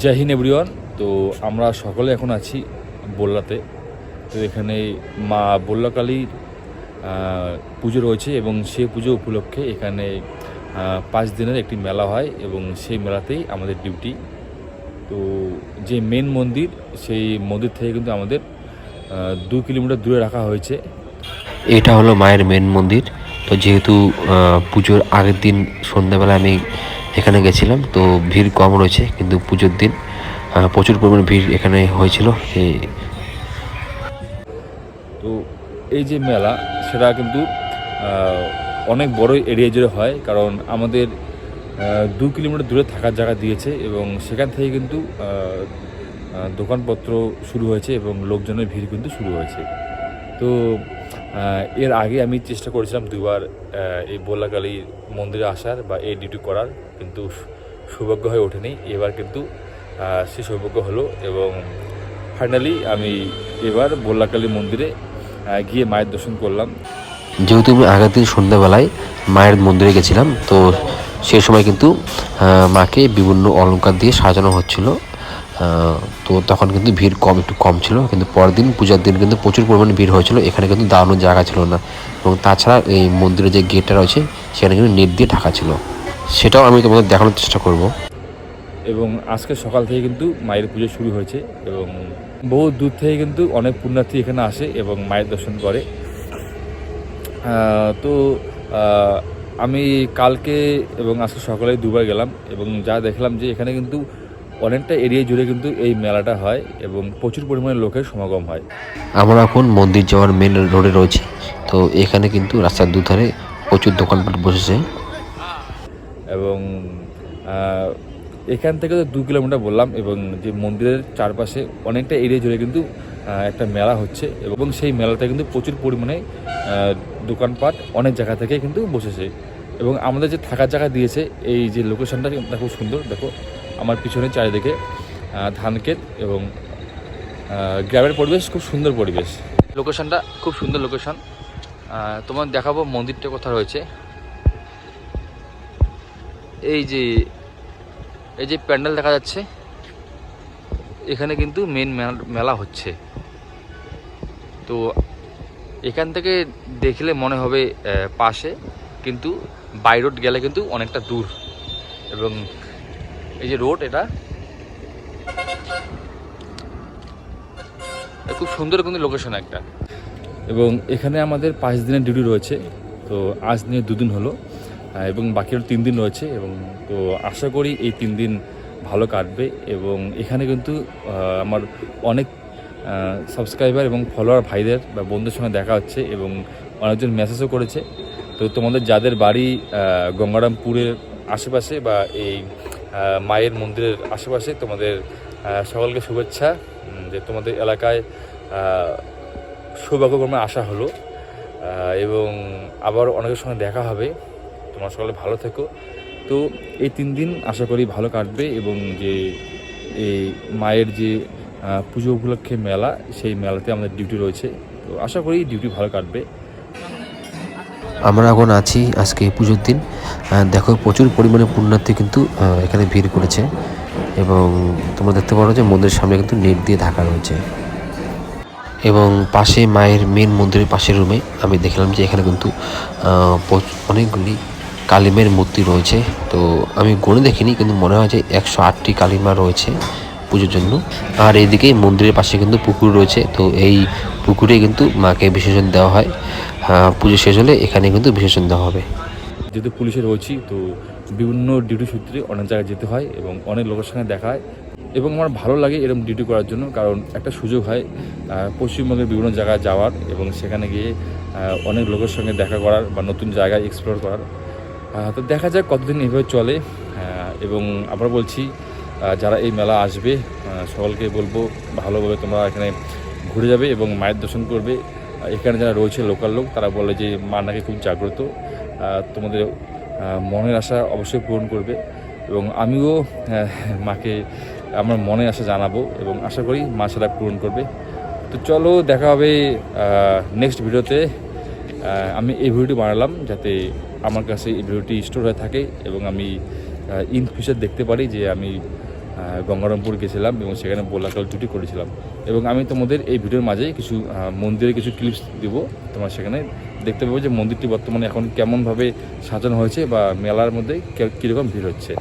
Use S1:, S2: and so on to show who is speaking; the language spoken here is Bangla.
S1: জয় হিন্দ এভরিওয়ান তো আমরা সকলে এখন আছি বল্লাতে। তো এখানে মা বল্লাকালীর পুজো রয়েছে এবং সে পুজো উপলক্ষে এখানে পাঁচ দিনের একটি মেলা হয় এবং সেই মেলাতেই আমাদের ডিউটি তো যে মেন মন্দির, সেই মন্দির থেকে কিন্তু আমাদের দু কিলোমিটার দূরে রাখা হয়েছে।
S2: এটা হলো মায়ের মেন মন্দির। তো যেহেতু পুজোর আগের দিন সন্ধ্যাবেলা আমি এখানে গেছিলাম, তো ভিড় কম রয়েছে, কিন্তু পুজোর দিন প্রচুর পরিমাণে ভিড় এখানে হয়েছিল।
S1: তো এই যে মেলা, সেটা কিন্তু অনেক বড় এরিয়া জুড়ে হয়, কারণ আমাদের দু কিলোমিটার দূরে থাকার জায়গা দিয়েছে এবং সেখান থেকে কিন্তু দোকানপত্র শুরু হয়েছে এবং লোকজনের ভিড় কিন্তু শুরু হয়েছে। তো এর আগে আমি চেষ্টা করেছিলাম দুবার এই বোলাকালী মন্দিরে আসার বা এই ডিউটি করার, কিন্তু সৌভাগ্য হয়ে ওঠেনি। এবার কিন্তু সে সৌভাগ্য হলো এবং ফাইনালি আমি এবার বোল্লাকালী মন্দিরে গিয়ে মায়ের দর্শন করলাম।
S2: যেহেতু আমি আগের দিন সন্ধ্যাবেলায় মায়ের মন্দিরে গেছিলাম, তো সেই সময় কিন্তু মাকে বিভিন্ন অলঙ্কার দিয়ে সাজানো হচ্ছিল। তো তখন কিন্তু ভিড় কম, একটু কম ছিল, কিন্তু পরের দিন পূজার দিন কিন্তু প্রচুর পরিমাণে ভিড় হয়েছিল, এখানে কিন্তু দাঁড়ানোর জায়গা ছিল না। এবং তাছাড়া এই মন্দিরের যে গেটটা রয়েছে, সেখানে কিন্তু নেট দিয়ে ঢাকা ছিল। সেটাও আমি তোমাদের দেখানোর চেষ্টা করব।
S1: এবং আজকে সকাল থেকে কিন্তু মায়ের পুজো শুরু হয়েছে এবং বহু দূর থেকে কিন্তু অনেক পুণ্যার্থী এখানে আসে এবং মায়ের দর্শন করে। তো আমি কালকে এবং আজকে সকালে দুবার গেলাম এবং যা দেখলাম যে এখানে কিন্তু অনেকটা এরিয়া জুড়ে কিন্তু এই মেলাটা হয় এবং প্রচুর পরিমাণে লোকের সমাগম হয়।
S2: আমরা এখন মন্দির যাওয়ার মেন রোডে রয়েছি। তো এখানে কিন্তু রাস্তার দুধারে প্রচুর দোকানপাট বসেছে।
S1: এবং এখান থেকে তো দু কিলোমিটার বললাম এবং যে মন্দিরের চারপাশে অনেকটা এরিয়া জুড়ে কিন্তু একটা মেলা হচ্ছে এবং সেই মেলাতে কিন্তু প্রচুর পরিমাণে দোকানপাট অনেক জায়গা থেকে কিন্তু বসেছে। এবং আমাদের যে থাকার জায়গা দিয়েছে এই যে লোকেশনটা খুব সুন্দর দেখো। আমার পিছনে চারিদিকে ধান ক্ষেত এবং গ্রামের পরিবেশ খুব সুন্দর পরিবেশ। লোকেশনটা খুব সুন্দর লোকেশন তোমার দেখাবো মন্দিরটা কোথায় রয়েছে। এই যে এই যে প্যান্ডেল দেখা যাচ্ছে, এখানে কিন্তু মেন মেলা হচ্ছে। তো এখান থেকে দেখলে মনে হবে পাশে, কিন্তু বাই রোড গেলে কিন্তু অনেকটা দূর। এবং এই যে রোড এটা। খুব সুন্দর কিন্তু লোকেশন একটা। এবং এখানে আমাদের পাঁচ দিনের ডিউটি রয়েছে, তো আজ নিয়ে দুদিন হলো এবং বাকি তিন দিন রয়েছে, এবং তো আশা করি এই তিন দিন ভালো কাটবে, এবং এখানে কিন্তু আমার অনেক সাবস্ক্রাইবার এবং ফলোয়ার ভাইদের বা বন্ধুর সঙ্গে দেখা হচ্ছে, এবং অনেকজন মেসেজও করেছে। তো তোমাদের যাদের বাড়ি গঙ্গারামপুরের আশেপাশে বা এই মায়ের মন্দিরের আশেপাশে তোমাদের সকলকে শুভেচ্ছা যে তোমাদের এলাকায় সৌভাগ্যক্রমে আসা হলো। এবং আবার অনেকের সঙ্গে দেখা হবে। তোমরা সকলে ভালো থেকো। তো এই তিন দিন আশা করি ভালো কাটবে এবং যে এই মায়ের যে পুজো উপলক্ষে মেলা, সেই মেলাতে আমাদের ডিউটি রয়েছে। তো আশা করি ডিউটি ভালো কাটবে।
S2: আমরা এখন আছি আজকে পুজোর দিন। দেখো প্রচুর পরিমাণে পুণ্যার্থী কিন্তু এখানে ভিড় করেছে। এবং তোমরা দেখতে পারো যে মন্দিরের সামনে কিন্তু নেট দিয়ে ঢাকা রয়েছে। এবং পাশে মায়ের মেন মন্দিরের পাশের রুমে আমি দেখলাম যে এখানে কিন্তু অনেকগুলি কালিমের মূর্তি রয়েছে। তো আমি গণে দেখিনি, কিন্তু মনে হয় যে একশো আটটি কালিমা রয়েছে পুজোর জন্য। আর এইদিকে মন্দিরের পাশে কিন্তু পুকুর রয়েছে। তো এই পুকুরে কিন্তু মাকে বিসর্জন দেওয়া হয়। পুজো শেষ হলে এখানে কিন্তু বিসর্জন দেওয়া হবে।
S1: যেহেতু পুলিশে রয়েছি তো বিভিন্ন ডিউটি সূত্রে অনেক জায়গায় যেতে হয় এবং অনেক লোকের সঙ্গে দেখা হয়। এবং আমার ভালো লাগে এরকম ডিউটি করার জন্য, কারণ একটা সুযোগ হয় পশ্চিমবঙ্গের বিভিন্ন জায়গায় যাওয়ার এবং সেখানে গিয়ে অনেক লোকের সঙ্গে দেখা করার বা নতুন জায়গায় এক্সপ্লোর করার। তো দেখা যাক কতদিন এভাবে চলে এবং আবার বলছি যারা এই মেলা আসবে সকলকে বলব ভালোভাবে তোমরা এখানে ঘুরে যাবে এবং মায়ের দর্শন করবে। এখানে যারা রয়েছে লোকাল লোক, তারা বলে যে, মা নাকি খুব জাগ্রত। তোমাদের মনের আশা অবশ্যই পূরণ করবে এবং আমিও মাকে আমার মনের আশা জানাব এবং আশা করি মা সেটা পূরণ করবে। তো চলো দেখা হবে নেক্সট ভিডিওতে আমি এই ভিডিওটি বানালাম যাতে আমার কাছে এই ভিডিওটি স্টোর হয়ে থাকে এবং আমি ইন ফিউচার দেখতে পারি যে আমি গঙ্গারামপুর গেছিলাম এবং সেখানে বোলাকাল ডিউটি করেছিলাম। এবং আমি তোমাদের এই ভিডিওর মাঝে কিছু মন্দিরের কিছু ক্লিপস দিব। তোমার সেখানে দেখতে পাবো যে মন্দিরটি বর্তমানে এখন কেমনভাবে সাজানো হয়েছে বা মেলার মধ্যে কীরকম ভিড় হচ্ছে।